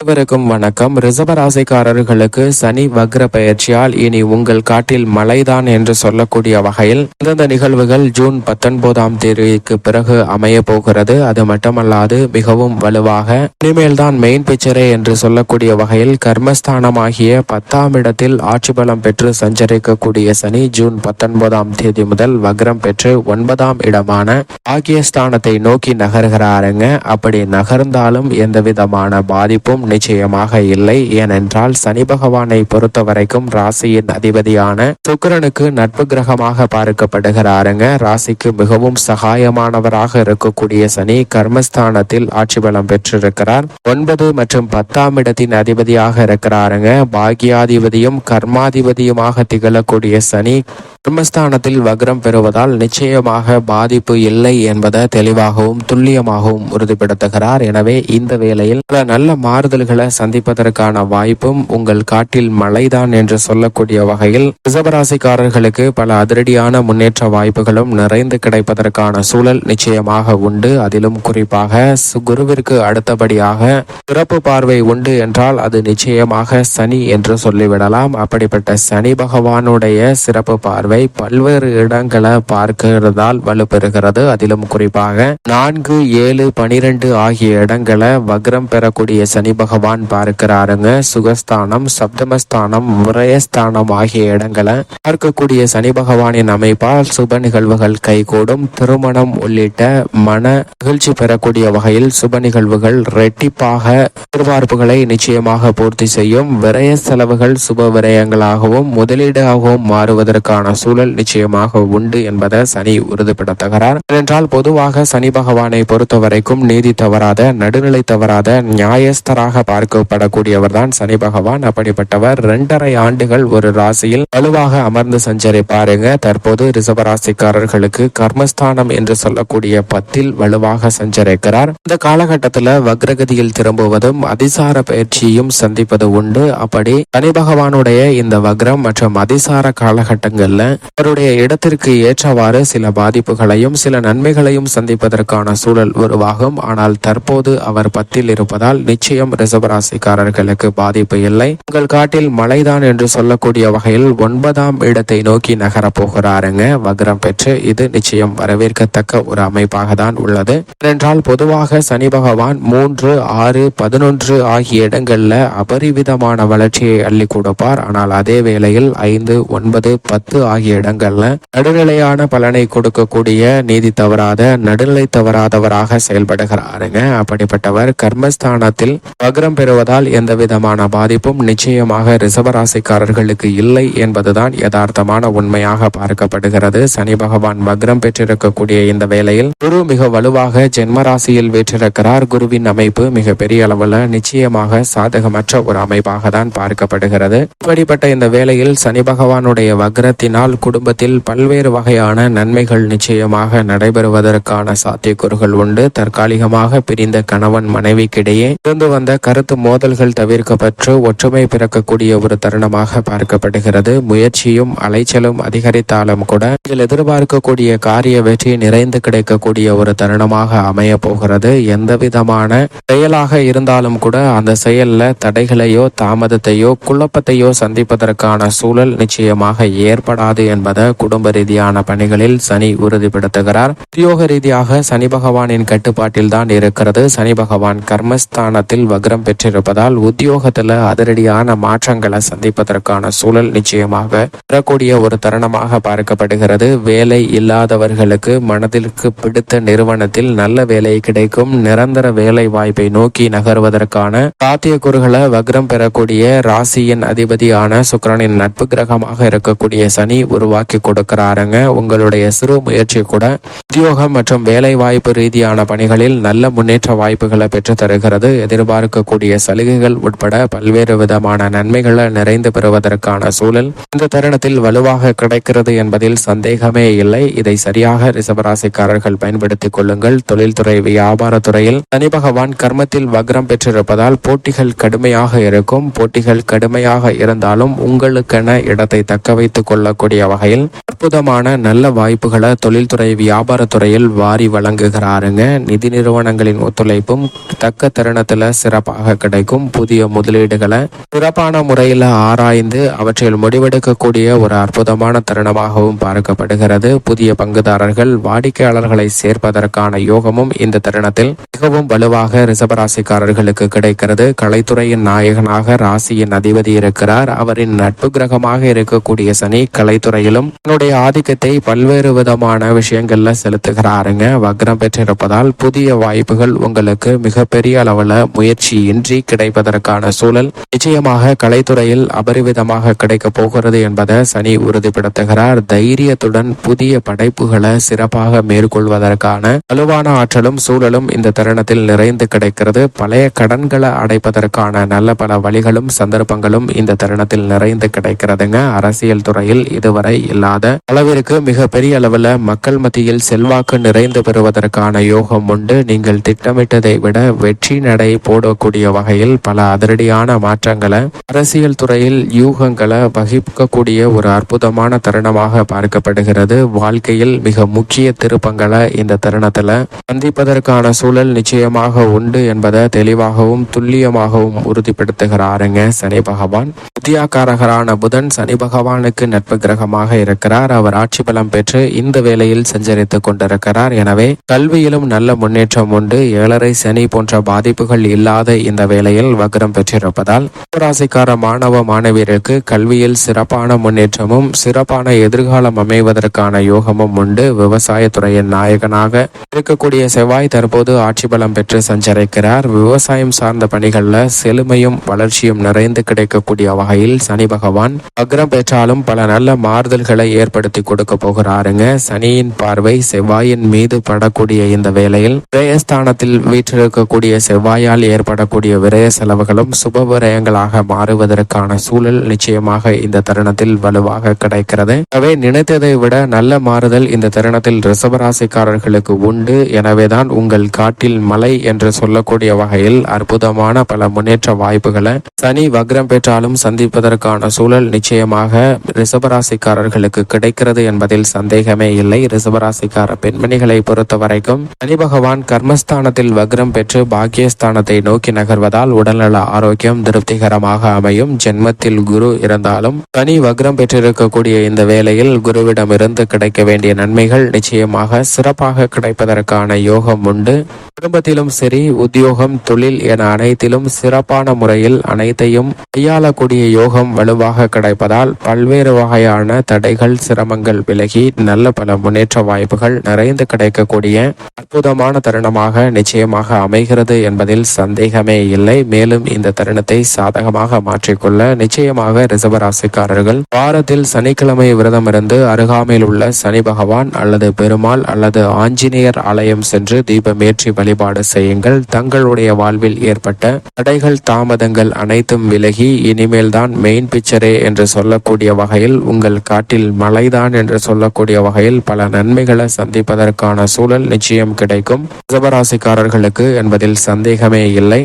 அனைவருக்கும் வணக்கம். ரிசபராசிக்காரர்களுக்கு சனி வக்ர பயிற்சியால் இனி உங்கள் காட்டில் மழைதான் என்று சொல்லக்கூடிய வகையில் இந்தந்த நிகழ்வுகள் ஜூன் பத்தொன்பதாம் தேதிக்கு பிறகு அமைய போகிறது. அது மட்டுமல்லாது மிகவும் வலுவாக இனிமேல் தான் மெயின் பிக்சரே என்று சொல்லக்கூடிய வகையில் கர்மஸ்தானமாகிய பத்தாம் இடத்தில் ஆட்சி பலம் பெற்று சஞ்சரிக்கக்கூடிய சனி ஜூன் பத்தொன்பதாம் தேதி முதல் வக்ரம் பெற்று ஒன்பதாம் இடமான ஆகியஸ்தானத்தை நோக்கி நகர்கிறாருங்க. அப்படி நகர்ந்தாலும் எந்த விதமான பாதிப்பும் நிச்சயமாக இல்லை. ஏனென்றால் சனி பகவானை பொறுத்த வரைக்கும் ராசியின் அதிபதியான சுக்கரனுக்கு நட்பு கிரகமாக பார்க்கப்படுகிறாருங்க. ராசிக்கு மிகவும் சகாயமானவராக இருக்கக்கூடிய சனி கர்மஸ்தானத்தில் ஆட்சி பலம் பெற்றிருக்கிறார். ஒன்பது மற்றும் பத்தாம் இடத்தின் அதிபதியாக இருக்கிறாருங்க. பாக்கியாதிபதியும் கர்மாதிபதியுமாக திகழக்கூடிய சனி கர்மஸ்தானத்தில் வக்ரம் பெறுவதால் நிச்சயமாக பாதிப்பு இல்லை என்பதை தெளிவாகவும் துல்லியமாகவும் உறுதிப்படுத்துகிறார். எனவே இந்த வேளையில் நல்ல மாறுதல் மாறுதல்களை சந்திப்பதற்கான வாய்ப்பும் உங்கள் காட்டில் மழைதான் என்று சொல்லக்கூடிய வகையில் ரிசபராசிக்காரர்களுக்கு பல அதிரடியான முன்னேற்ற வாய்ப்புகளும் நிறைந்து கிடைப்பதற்கான சூழல் நிச்சயமாக உண்டு. அதிலும் குறிப்பாக குருவிற்கு அடுத்தபடியாக சிறப்பு பார்வை உண்டு என்றால் அது நிச்சயமாக சனி என்று சொல்லிவிடலாம். அப்படிப்பட்ட சனி பகவானுடைய சிறப்பு பார்வை பல்வேறு இடங்களை பார்க்கிறதால் வலுப்பெறுகிறது. அதிலும் குறிப்பாக நான்கு ஏழு பனிரெண்டு ஆகிய இடங்களை வக்ரம் பெறக்கூடிய சனி பகவான் பார்க்கிறாருங்க. சுகஸ்தானம் சப்தமஸ்தானம் விரயஸ்தானம் ஆகிய இடங்களை பார்க்கக்கூடிய சனி பகவானின் அமைப்பால் சுப நிகழ்வுகள் கைகூடும். திருமணம் உள்ளிட்ட மன மகிழ்ச்சி பெறக்கூடிய வகையில் சுப நிகழ்வுகள் ரெட்டிப்பாக எதிர்பார்ப்புகளை நிச்சயமாக பூர்த்தி செய்யும். விரய செலவுகள் சுப விரயங்களாகவும் முதலீடாகவும் மாறுவதற்கான சூழல் நிச்சயமாக உண்டு என்பதை சனி உறுதிப்படுத்துகிறார். ஏனென்றால் பொதுவாக சனி பகவானை பொறுத்த வரைக்கும் நீதி தவறாத நடுநிலை தவறாத நியாயஸ்தராக பார்க்கப்படக்கூடியவர் தான் சனி பகவான். அப்படிப்பட்டவர் இரண்டரை ஆண்டுகள் ஒரு ராசியில் வலுவாக அமர்ந்து சஞ்சரிப்பாருங்க. தற்போது ரிசர்வ ராசிக்காரர்களுக்கு கர்மஸ்தானம் என்று சொல்லக்கூடிய பத்தில் வலுவாக சஞ்சரிக்கிறார். இந்த காலகட்டத்தில் வக்ரகதியில் திரும்புவதும் அதிசார பயிற்சியும் சந்திப்பது உண்டு. அப்படி சனி பகவானுடைய இந்த வக்ரம் மற்றும் அதிசார காலகட்டங்கள்ல அவருடைய இடத்திற்கு ஏற்றவாறு சில பாதிப்புகளையும் சில நன்மைகளையும் சந்திப்பதற்கான சூழல் உருவாகும். ஆனால் தற்போது அவர் பத்தில் இருப்பதால் நிச்சயம் ரிசர்வராசிக்காரர்களுக்கு பாதிப்பு இல்லை. உங்கள் காட்டில் மழைதான் என்று சொல்லக்கூடிய வகையில் ஒன்பதாம் இடத்தை நோக்கி நகரப் போகிறாருங்க. வக்ரம் பெற்று இது நிச்சயம் வரவேற்கத்தக்க ஒரு அமைப்பாக தான் உள்ளது. ஏனென்றால் பொதுவாக சனி பகவான் மூன்று ஆறு பதினொன்று ஆகிய இடங்கள்ல அபரிவிதமான வளர்ச்சியை அள்ளி கொடுப்பார். ஆனால் அதே வேளையில் ஐந்து ஒன்பது பத்து ஆகிய இடங்கள்ல நடுநிலையான பலனை கொடுக்கக்கூடிய நீதி தவறாத நடுநிலை தவறாதவராக செயல்படுகிறாருங்க. அப்படிப்பட்டவர் கர்மஸ்தானத்தில் வக்ரம் பெறுவதால் எந்த விதமான பாதிப்பும் நிச்சயமாக ரிசவராசிக்காரர்களுக்கு இல்லை என்பதுதான் யதார்த்தமான உண்மையாக பார்க்கப்படுகிறது. சனி பகவான் வக்ரம் பெற்றிருக்கக்கூடிய இந்த வேளையில் குரு மிக வலுவாக ஜென்ம ராசியில் வீற்றிருக்கிறார். குருவின் அமைப்பு மிக பெரிய அளவில் நிச்சயமாக சாதகமற்ற ஒரு அமைப்பாக தான் பார்க்கப்படுகிறது. இப்படிப்பட்ட இந்த வேளையில் சனி பகவானுடைய வக்ரத்தினால் குடும்பத்தில் பல்வேறு வகையான நன்மைகள் நிச்சயமாக நடைபெறுவதற்கான சாத்தியக்கூறுகள் உண்டு. தற்காலிகமாக பிரிந்த கணவன் மனைவிக்கிடையே இருந்து வந்த கருத்து மோதல்கள் தவிர்க்கப்பட்டு ஒற்றுமை பிறக்கக்கூடிய ஒரு தருணமாக பார்க்கப்படுகிறது. முயற்சியும் அலைச்சலும் அதிகரித்தாலும் கூட இதில் எதிர்பார்க்கக்கூடிய காரிய வெற்றி நிறைந்து கிடைக்கக்கூடிய ஒரு தருணமாக அமைய போகிறது. எந்த விதமான செயலாக இருந்தாலும் கூட அந்த செயல்ல தடைகளையோ தாமதத்தையோ குழப்பத்தையோ சந்திப்பதற்கான சூழல் நிச்சயமாக ஏற்படாது என்பதை குடும்ப ரீதியான பணிகளில் சனி உறுதிப்படுத்துகிறார். உத்தியோக ரீதியாக சனி பகவானின் கட்டுப்பாட்டில் தான் இருக்கிறது. சனி பகவான் கர்மஸ்தானத்தில் வக்ரம் பெற்றிருப்பதால் உத்தியோகத்துல அதிரடியான மாற்றங்களை சந்திப்பதற்கான சூழல் நிச்சயமாக வரக்கூடிய ஒரு தருணமாக பார்க்கப்படுகிறது. வேலை இல்லாதவர்களுக்கு மனதிற்கு பிடித்த நிறுவனத்தில் நல்ல வேலை கிடைக்கும். நிரந்தர வேலை வாய்ப்பை நோக்கி நகர்வதற்கான சாத்தியக்கூறுகளை வக்ரம் பெறக்கூடிய ராசியின் அதிபதியான சுக்கரனின் நட்பு கிரகமாக இருக்கக்கூடிய சனி உருவாக்கி கொடுக்கிறாருங்க. உங்களுடைய சிறு முயற்சி கூட உத்தியோகம் மற்றும் வேலை வாய்ப்பு ரீதியான பணிகளில் நல்ல முன்னேற்ற வாய்ப்புகளை பெற்று தருகிறது. எதிர்பார்க்க கொடுக்கக்கூடிய சலுகைகள் உட்பட பல்வேறு விதமான நன்மைகளை நிறைந்து பெறுவதற்கான சூழல் இந்த தருணத்தில் வலுவாக கிடைக்கிறது என்பதில் சந்தேகமே இல்லை. இதை சரியாக ரிசபராசிக்காரர்கள் பயன்படுத்திக் கொள்ளுங்கள். தொழில்துறை வியாபாரத்துறையில் சனி பகவான் கர்மத்தில் வக்ரம் பெற்றிருப்பதால் போட்டிகள் கடுமையாக இருக்கும். போட்டிகள் கடுமையாக இருந்தாலும் உங்களுக்கென இடத்தை தக்க வைத்துக் கொள்ளக்கூடிய வகையில் அற்புதமான நல்ல வாய்ப்புகளை தொழில்துறை வியாபாரத்துறையில் வாரி வழங்குகிறாருங்க. நிதி நிறுவனங்களின் ஒத்துழைப்பும் தக்க தருணத்துல சிறப்பு சிறப்பாக கிடைக்கும் புதிய முதலீடுகளை சிறப்பான முறையில் ஆராய்ந்து அவற்றில் முடிவெடுக்கக்கூடிய ஒரு அற்புதமான தருணமாகவும் பார்க்கப்படுகிறது. புதிய பங்குதாரர்கள் வாடிக்கையாளர்களை சேர்ப்பதற்கான யோகமும் இந்த தருணத்தில் மிகவும் வலுவாக ரிசபராசிக்காரர்களுக்கு கிடைக்கிறது. கலைத்துறையின் நாயகனாக ராசியின் அதிபதி இருக்கிறார். அவரின் நட்பு கிரகமாக இருக்கக்கூடிய சனி கலைத்துறையிலும் தன்னுடைய ஆதிக்கத்தை பல்வேறு விதமான விஷயங்கள்ல செலுத்துகிறாருங்க. வக்ரம் பெற்றிருப்பதால் புதிய வாய்ப்புகள் உங்களுக்கு மிகப்பெரிய அளவுல இன்றி கிடைப்பதற்கான சூழல் நிச்சயமாக கலைத்துறையில் அபரிவிதமாக கிடைக்கப் போகிறது என்பதை சனி உறுதிப்படுத்துகிறார். தைரியத்துடன் புதிய படைப்புகளை சிறப்பாக மேற்கொள்வதற்கான வலுவான ஆற்றலும் சூழலும் இந்த தருணத்தில் நிறைந்து கிடைக்கிறது. பழைய கடன்களை அடைப்பதற்கான நல்ல பல வழிகளும் சந்தர்ப்பங்களும் இந்த தருணத்தில் நிறைந்து கிடைக்கிறதுங்க. அரசியல் துறையில் இதுவரை இல்லாத அளவிற்கு மிக பெரிய அளவில் மக்கள் மத்தியில் செல்வாக்கு நிறைந்து பெறுவதற்கான யோகம் உண்டு. நீங்கள் திட்டமிட்டதை விட வெற்றி நடை போடக்கூடிய வகையில் பல அதிரடியான மாற்றங்களை அரசியல் துறையில் யூகங்களை வகிக்கக்கூடிய ஒரு அற்புதமான தருணமாக பார்க்கப்படுகிறது. வாழ்க்கையில் மிக முக்கிய திருப்பங்களை இந்த தருணத்துல சந்திப்பதற்கான சூழல் நிச்சயமாக உண்டு என்பதை தெளிவாகவும் துல்லியமாகவும் உறுதிப்படுத்துகிறாருங்க சனி பகவான். புத்தியாக்காரகரான புதன் சனி பகவானுக்கு நட்பு கிரகமாக இருக்கிறார். அவர் ஆட்சி பலம் பெற்று இந்த வேளையில் சஞ்சரித்துக் கொண்டிருக்கிறார். எனவே கல்வியிலும் நல்ல முன்னேற்றம் உண்டு. ஏழரை சனி போன்ற பாதிப்புகள் இல்லாத இந்த வேளையில் வக்ரம் பெற்றிருப்பதால் ராசிக்கார மாணவ மாணவியருக்கு கல்வியில் சிறப்பான முன்னேற்றமும் சிறப்பான எதிர்காலம் அமைவதற்கான யோகமும் உண்டு. விவசாயத்துறையின் நாயகனாக இருக்கக்கூடிய செவ்வாய் தற்போது ஆட்சி பலம் பெற்று சஞ்சரிக்கிறார். விவசாயம் சார்ந்த பணிகளில் செழுமையும் வளர்ச்சியும் நிறைந்து கிடைக்கக்கூடிய வகையில் சனி பகவான் வக்ரம் பெற்றாலும் பல நல்ல மாறுதல்களை ஏற்படுத்தி கொடுக்க போகிறாருங்க. சனியின் பார்வை செவ்வாயின் மீது படக்கூடிய இந்த வேளையில் விரயஸ்தானத்தில் வீற்றிருக்கக்கூடிய செவ்வாயால் ஏற்பட வரக்கூடிய விரய செலவுகளும் சுப விரயங்களாக மாறுவதற்கான சூழல் நிச்சயமாக இந்த தருணத்தில் வலுவாக கிடைக்கிறது. எனவே நினைத்ததை விட நல்ல மாறுதல் இந்த தருணத்தில் ரிசவராசிக்காரர்களுக்கு உண்டு. எனவேதான் உங்கள் காட்டில் மலை என்று சொல்லக்கூடிய வகையில் அற்புதமான பல முன்னேற்ற வாய்ப்புகளை சனி வக்ரம் பெற்றாலும் சந்திப்பதற்கான சூழல் நிச்சயமாக ரிசவராசிக்காரர்களுக்கு கிடைக்கிறது என்பதில் சந்தேகமே இல்லை. ரிசவராசிக்கார பெண்மணிகளை பொறுத்த வரைக்கும் சனி பகவான் கர்மஸ்தானத்தில் வக்ரம் பெற்று பாக்கியஸ்தானத்தை நோக்கி நகர்வதால் உடல்நல ஆரோக்கியம் திருப்திகரமாக அமையும். ஜென்மத்தில் குரு இருந்தாலும் தனி வக்ரம் பெற்றிருக்கக்கூடிய இந்த வேளையில் குருவிடமிருந்து கிடைக்க வேண்டிய நன்மைகள் நிச்சயமாக சிறப்பாக கிடைப்பதற்கான யோகம் உண்டு. குடும்பத்திலும் சரி உத்தியோகம் தொழில் என அனைத்திலும் சிறப்பான முறையில் அனைத்தையும் கையாளக்கூடிய யோகம் வலுவாக கிடைப்பதால் பல்வேறு வகையான தடைகள் சிரமங்கள் விலகி நல்ல பல முன்னேற்ற வாய்ப்புகள் நிறைந்து கிடைக்கக்கூடிய அற்புதமான தருணமாக நிச்சயமாக அமைகிறது என்பதில் சந்தேகம் இல்லை. மேலும் இந்த தருணத்தை சாதகமாக மாற்றிக்கொள்ள நிச்சயமாக ரிசர்வராசிக்காரர்கள் வாரத்தில் சனிக்கிழமை விரதம் இருந்து அருகாமையில் உள்ள சனி பகவான் அல்லது பெருமாள் அல்லது ஆஞ்சநேயர் ஆலயம் சென்று தீபமேற்றி வழிபாடு செய்யுங்கள். தங்களுடைய வாழ்வில் ஏற்பட்ட தடைகள் தாமதங்கள் அனைத்தும் விலகி இனிமேல் தான் மெயின் பிக்சரே என்று சொல்லக்கூடிய வகையில் உங்கள் காட்டில் மலைதான் என்று சொல்லக்கூடிய வகையில் பல நன்மைகளை சந்திப்பதற்கான சூழல் நிச்சயம் கிடைக்கும். ரிசர்வராசிக்காரர்களுக்கு என்பதில் சந்தேகமே இல்லை.